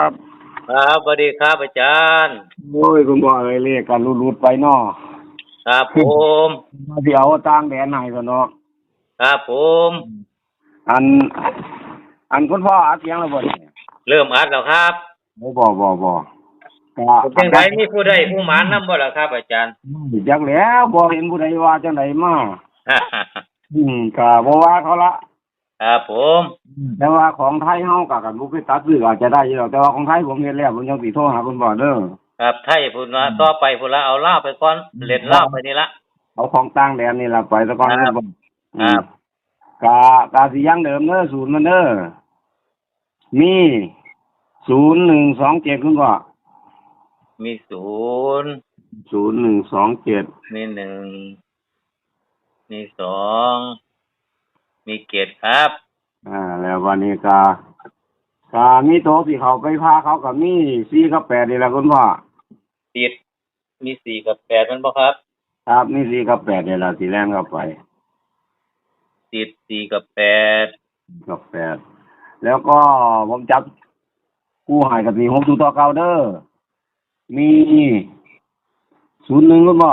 ครับครับสวัสดีครับอาจารย์ โอ้ยคุณบอกเลยเรียกกันรุดๆไปเนาะครับผม มาเดี๋ยวต่างแดนไหนซะเนาะครับผม อัน อันคุณพ่ออัดเสียงแล้วบ่เนี่ยเริ่มอัดแล้วครับบ่บ่บ่บ่ก็เป็นจังไดมีผู้ใดผู้หมานนำบ่ล่ะครับ อาจารย์ จักแล้วบ่เห็นผู้ใดว่าจังไดมา อืมก็บ่ว่าเขาละ ครับผมแต่ว่าของไทยเฮาก็กันบ่ไปตัดซื้ออาจจะได้อยู่หรอกแต่ว่าของไทยผมเฮ็ดแล้วผมยังสิโทรหาคุณพ่อเด้อครับไทยพุ่นว่าต่อไปพุ่นละเอาลาวไปก่อนเล่นลาวไปนี่ละเอาของต่างแดนนี่ล่ะไปซะก่อนครับคุณพ่อครับกะกะสิยังเดิมเด้อศูนย์มันเด้อมีศูนย์หนึ่งสองเจ็ดคุณพ่อมีศูนย์ศูนย์หนึ่งสองเจ็ดมีหนึ่งมีสอง มีเกตครับ อ่า แล้ววันนี้กะกะมีโตะที่เขาไปพาเขากับมีสี่กับแปดนี่แหละคุณพ่อติด มีสี่กับแปดแมันบ่ครับ ครับมีสี่กับแปดนี่แหละที่แรงเข้าไป ติดสี่กับแปดกับแปดแล้วก็ผมจับกู้หายกับสี่หกตัวต่อเก่าเด้อมีศูนย์หนึ่งคุณพ่อ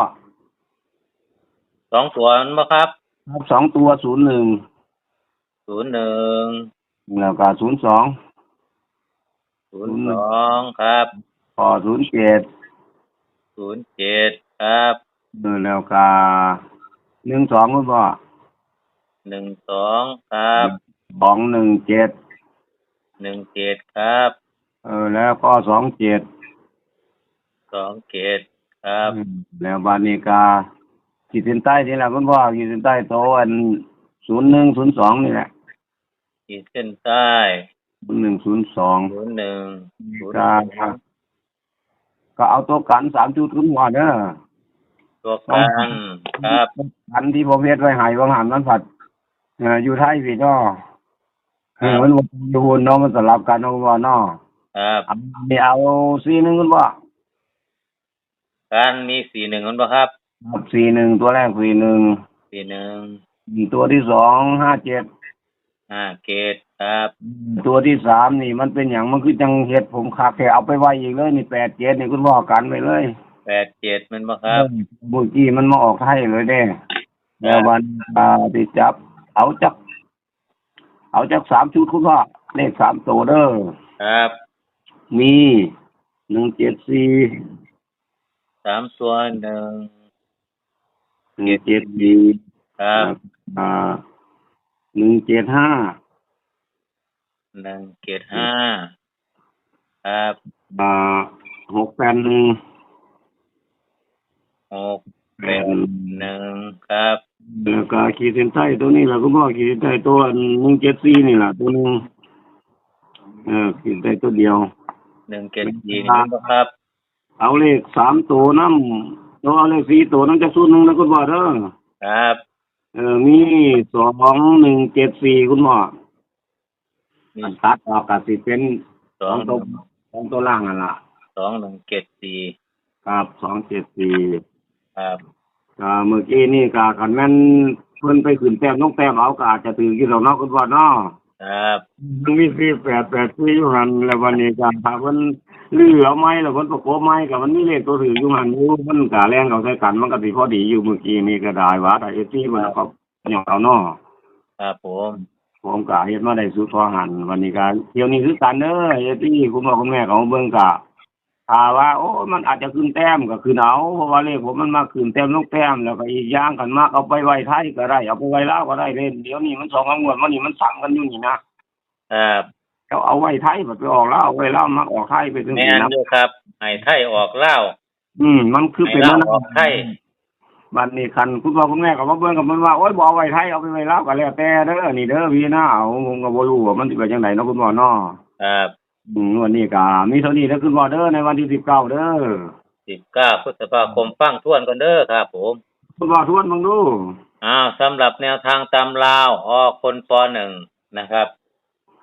สองตัวแมันบ่ครับครับสองตัวศูนย์หนึ่ง ศูนย์หนึ่งแล้วก็ศูนย์สองศูนย์สองครับพอศูนย์เจ็ดศูนย์เจ็ดครับเออแล้วก็หนึ่งสองคุณพ่อหนึ่งสองครับสองหนึ่งเจ็ดหนึ่งเจ็ดครับ เออแล้วก็สองเจ็ดสองเจ็ดครับ แล้วบานิกาขีดเส้นใต้นี่แหละคุณพ่อขีดเส้นใต้โตอันศูนย์หนึ่งศูนย์สองนี่แหละ ขีดเส้นใต้ศูนย์หนึ่งศูนย์สองศูนย์หนึ่งศูนย์ก็สองก็เอาตัวกันสามจุดคุณพ่อเด้อตัวกันครับอันที่ผมเฮ็ดไว้ใหายว่างหันมันผัดเอ่ออยู่ไทยพี่เนาะเออมันอยู่บนเนาะมันสลับกันเนาะคุณพ่อเนาะครับอันนี้เอาสี่หนึ่งคุณพ่อการมีสี่หนึ่งมันบ่ครับครับสี่หนึ่งตัวแรกสี่หนึ่งสี่หนึ่งตัวที่สองห้าเจ็ด ห้าเกตครับตัวที่สามนี่มันเป็นอย่างมันคือจังเห็ดผมขาแค่เอาไปไว้อีกเลยนี่แปดเจ็ดนี่คุณพ่อกันไปเลยแปดเจ็ดมันบ่ครับบุกี้มันมาออกไทยเลยเด้แล้ววันอ่าที่จับ เอาจัก เอาจักสามชุดคุณพ่อเลขสามตัวเด้อครับ มีหนึ่งเจ็ดสี่สามตัวหนึ่งหนึ่งเจ็ดสี่ครับอ่า หนึ่งเจ็ดห้าหนึ่งเกตห้าครับอ่าหกแปดหนึ่งหกแปดหนึ่งครับแล้วก็ขีดเส้นใต้ตัวนี้แหละคุณพ่อขีดเส้นใต้ตัวหนึ่งเจ็ดสี่นี่แหละตัวหนึงเออขีดเส้นใต้ตัวเดียวหนึ่งเกตสี่นี่มันบ่ครับ เอาเลขสามตัวน้ำตัวเอาเลขสี่ตัวน้ำจากสูตรหนึ่งแล้วคุณพ่อเด้อครับ เออมีสองหนึ่งเจ็ดสี่คุณพ่อมีอันตัดออกกับสิเป็นสองหตัวนึ่งสองตัวล่างนั่นล่ะ สองหนึ่งเกตสี่ครับสองเจ็ดสี่ครับก็เมื่อกี้นี่ก็คันแม่นเพิ่นไปขึ้นแต้มน้องแต้มเอาก็อาจจะถือกี่ดอกเนาะคุณพ่อเนาะครับมันมีสี่แปดแปดสี่อยู่หันแล้ววันนี้ก็ถ้ามัน ลือเอาไม้แล้วมันประกบไม้กับมันมีเลขตัวถืออยู่หันอยู่มันกะแรงเอาใส่กันมันก็สิพอดีอยู่เมื่อกี้นี่ก็ได้ว่าแต่เอซี่มันก็อย่างเอาเนาะครับผมผมก็เฮ็ดมาได้สุดพอหันวันนี้ก็เที่ยวนี้คือกันเด้อเอซี่คุณพ่อคุณแม่ของเบิ่งกะถ้าว่าโอ้มันอาจจะขึ้นแต้มก็คือเอาเพราะว่าเลขผมมันมาขึ้นแต้มลงแต้มแล้วก็อีกอย่างกันมากเอาไปไว้ไทยก็ได้เอาไปไว้ลาวก็ได้เล่นเดี๋ยวนี้มันสองงวดมันนี่มันซ้ำกันอยู่นี่นะครับ เอาเอาไว้ไทยแบบไปออกแล้วเอาไว้แล้วมักออกไทยไปถึงแม่สี่นนะอยู่ครับให้ไทยออกเล่าวอืม มันคือให้เป็นเล่าวนั่นออกไทยบัดนี้คันคุณพ่อคุณแม่ก็มาเบิ่งกับมันว่าโอ๊ยบ่เอาไว้ไทยเอาไปไว้ลาวก็แล้วแต่เด้อนี่เด้อพี่นะเอาผมก็บ่รู้ว่ามันสิเป็นจังไดเนาะคุณพ่อเนาะครับอืมวันนี้ก็มีเท่านี้เด้อคุณพ่อเด้อในวันที่19เด้อสิบเก้าพฤษภาคมฟังทวนกันเด้อครับผม คุณพ่อทวนเบิ่งดู อ้าวสำหรับแนวทางตามลาวออกคนปหนึ่งนะครับ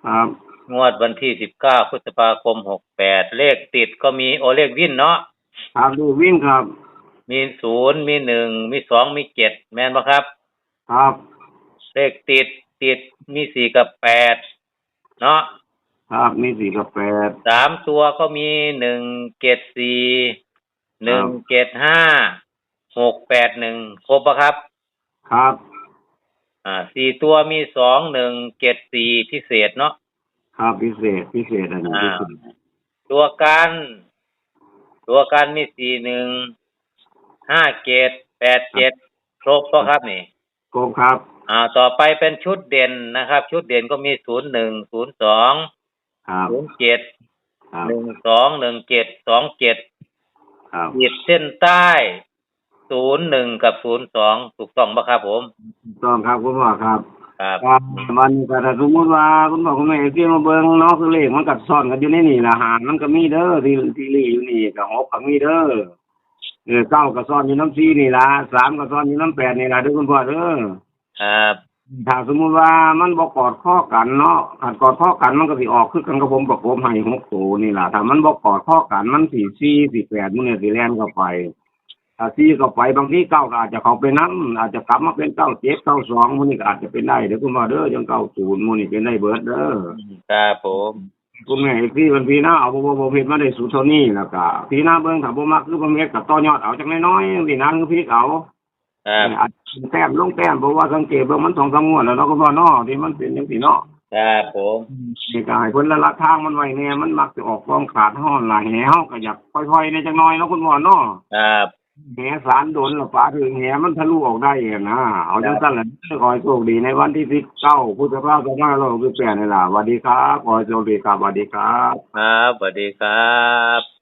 ครับ งวดวันที่สิบเก้าพฤษภาคมหกแปดเลขติดก็มีโอเลขวินเนาะครับดูวิ่งครับ มีศูนย์มีหนึ่งมีสองมีเจ็ดแม่นปะครับ ครับ เลขติดติดมีสี่กับแปดเนาะครับมีสี่กับแปดสามตัวก็มีหนึ่งเจ็ดสี่หนึ่งเจ็ดห้าหกแปดหนึ่งครบปะครับ ครับ อ่าสี่ตัวมีสองหนึ่งเจ็ดสี่พิเศษเนาะ ครับพิเศษพิเศษอันนี้อ่าพิเศษตัวกัน ตัวกันมีสี่หนึ่งห้าเจ็ดแปดเจ็ดครบปะครับนี่โกงครับ อ่า ต่อไปเป็นชุดเด่นนะครับ ชุดเด่นก็มีศูนย์หนึ่งศูนย์สองครับศูนย์เจ็ดครับหนึ่งสองหนึ่งเจ็ดสองเจ็ดครับขีดเส้นใต้ศูนย์หนึ่งกับศูนย์สองถูกต้องปะครับผมถูกต้องครับคุณพ่อครับ ครับครับวันนี้ก็ถ้าสมมติว่าคุณพ่อคุณแม่ที่มาเบิ่งเนาะคือเลขมันก็ซ่อนกันอยู่ในนี่ล่ะหารมันก็มีเด้อที่ที่ลีอยู่นี่ก็หกก็มีเด้อเออเก้าก็ซ่อนอยู่น้ำสี่นี่ล่ะสามก็ซ่อนอยู่น้ำแปดนี่ล่ะเด้อคุณพ่อเด้อครับถ้าสมมุติว่ามันบ่กอดข้อกันเนาะขัดกอดข้อกันมันก็สิออกคือกันกับผมประกบให้หกตัวนี่ล่ะถ้ามันบ่กอดข้อกันมันสี่สี่สี่แปดมันเนี่ยสิแล่นเข้าไป ถ้าสี่เข้าไปบางทีเก้าก็อาจจะเข้าไปนํอาจจะกลับมาเป็นเก้าเจ็ดเก้าสองมันนี่ก็อาจจะเป็นได้เด้อคุณพ่อเด้อจังเก้าศูนย์มันนี่เป็นได้เบิดเด้อครับผมคุณแม่พี่มันพี่หน้าเอาบ่บ่บ่เฮ็ดมาได้สุดเท่านี้แล้วก็พี่หน้าเบิ่งถ้าบ่มักคือบ่เฮ็ดก็ต่อยอดเอาจักน้อยๆจังซี่นะคือพี่เอาครับอาจจะแต้มลงแต้มเพราะว่าสังเกตเบิ่งมันสองสามงวดแล้วเนาะคุณพ่อเนาะที่มันเป็นจังซี่เนาะครับผมนี่ก็ให้เพิ่นละละทางมันไว้แน่มันมักจะออกกองขาดห้อนหลายแหเฮาก็อยากค่อยๆในจักหน่อยเนาะคุณพ่อเนาะครับ แหสารโดนและฟ้าถึงแหมันทะลุออกได้องนะเอาจังสั้นแหละขอให้โชคดีในวันที่พิเก้าพุทธภาค2568นี่ล่ะสวัสดีครับขอให้โชคดีครับสวัสดีครับ ครับสวัสดีครับ